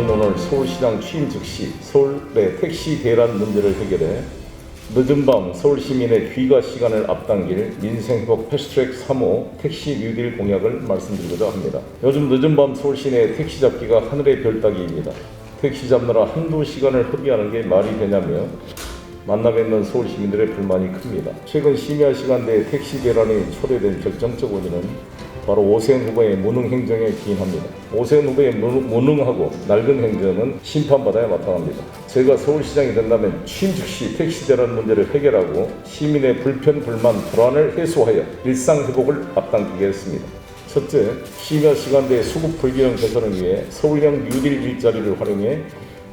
저는 오늘 서울시장 취임 즉시 서울의 택시 대란 문제를 해결해 늦은 밤 서울 시민의 귀가 시간을 앞당길 민생회복 패스트트랙 3호 택시 뉴딜 공약을 말씀드리고자 합니다. 요즘 늦은 밤 서울 시내 택시 잡기가 하늘의 별 따기입니다. 택시 잡느라 한두 시간을 허비하는 게 말이 되냐며 만남에 있는 서울 시민들의 불만이 큽니다. 최근 심야 시간대에 택시 대란이 초래된 결정적 원인은 바로 오세훈 후보의 무능 행정에 기인합니다. 오세훈 후보의 무- 무능하고 낡은 행정은 심판받아야 마땅합니다. 제가 서울시장이 된다면 취임 즉시 택시 대란 문제를 해결하고 시민의 불편, 불만, 불안을 해소하여 일상 회복을 앞당기겠습니다. 첫째, 심야 시간대의 수급 불균형 개선을 위해 서울형 뉴딜 일자리를 활용해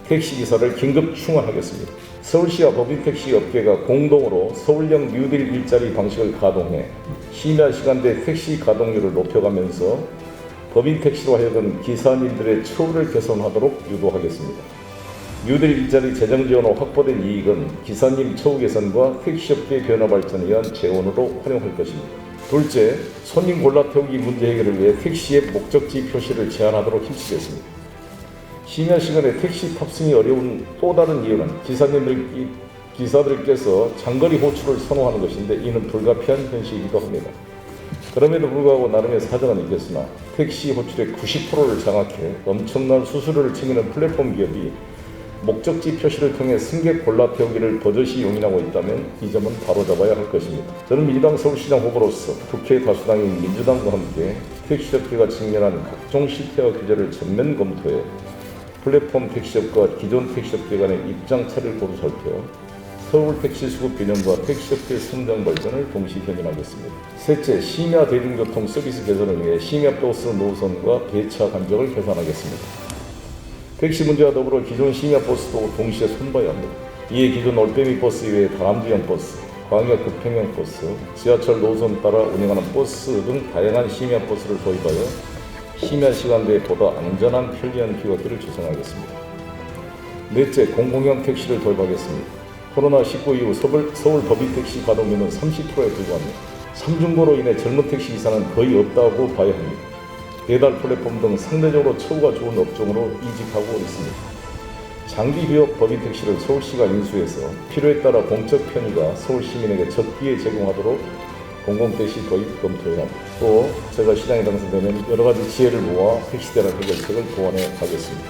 택시기사를 긴급 충원하겠습니다. 서울시와 법인택시 업계가 공동으로 서울형 뉴딜 일자리 방식을 가동해 심야 시간대 택시 가동률을 높여가면서 법인택시로 하여금 기사님들의 처우를 개선하도록 유도하겠습니다. 뉴딜 일자리 재정 지원으로 확보된 이익은 기사님 처우 개선과 택시업계 변화 발전에 의한 재원으로 활용할 것입니다. 둘째, 손님 골라 태우기 문제 해결을 위해 택시의 목적지 표시를 제한하도록 힘쓰겠습니다. 심야 시간에 택시 탑승이 어려운 또 다른 이유는 기사님들 기사들께서 장거리 호출을 선호하는 것인데 이는 불가피한 현실이기도 합니다. 그럼에도 불구하고 나름의 사정은 있겠으나 택시 호출의 90%를 장악해 엄청난 수수료를 챙기는 플랫폼 기업이 목적지 표시를 통해 승객 골라 태우기를 버젓이 용인하고 있다면 이 점은 바로잡아야 할 것입니다. 저는 민주당 서울시장 후보로서 국회 다수당인 민주당과 함께 택시업계가 직면한 각종 실태와 규제를 전면 검토해 플랫폼 택시업과 기존 택시업계 간의 입장 차를 고루 살펴 서울 택시 수급 균형과 택시업계 성장 발전을 동시 견인하겠습니다. 셋째, 심야 대중교통 서비스 개선을 위해 심야 버스 노선과 배차 간격을 개선하겠습니다. 택시 문제와 더불어 기존 심야 버스도 동시에 손봐야 합니다. 이에 기존 올빼미 버스 이외에 다람쥐형 버스, 광역 급평형 버스, 지하철 노선 따라 운행하는 버스 등 다양한 심야 버스를 도입하여 심야 시간대에 보다 안전한 편리한 휴가길을 조성하겠습니다. 넷째, 공공형 택시를 도입하겠습니다. 코로나19 이후 서울, 서울 법인 택시 가동률은 30%에 불과합니다. 삼중고로 인해 젊은 택시 기사는 거의 없다고 봐야 합니다. 배달 플랫폼 등 상대적으로 처우가 좋은 업종으로 이직하고 있습니다. 장기 휴업 법인 택시를 서울시가 인수해서 필요에 따라 공적 편의가 서울 시민에게 적기에 제공하도록 공공택시 도입 합니다. 또 제가 시장에 당선되면 여러 가지 지혜를 모아 택시 대란 해결책을 도안해 가겠습니다.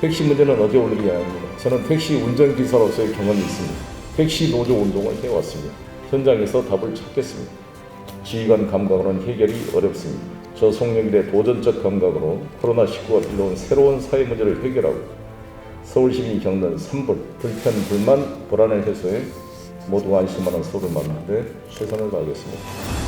택시 문제는 어제 올 일이 아닙니다. 저는 택시 운전기사로서의 경험이 있습니다. 택시 노조 운동을 해왔습니다. 현장에서 답을 찾겠습니다. 지휘관 감각으로는 해결이 어렵습니다. 저 송영길의 도전적 감각으로 코로나19가 불러온 새로운 사회 문제를 해결하고 서울 시민이 겪는 산불, 불편, 불만, 불안을 해소해 모두가 안심하는 서울을 만드는 데 최선을 다하겠습니다.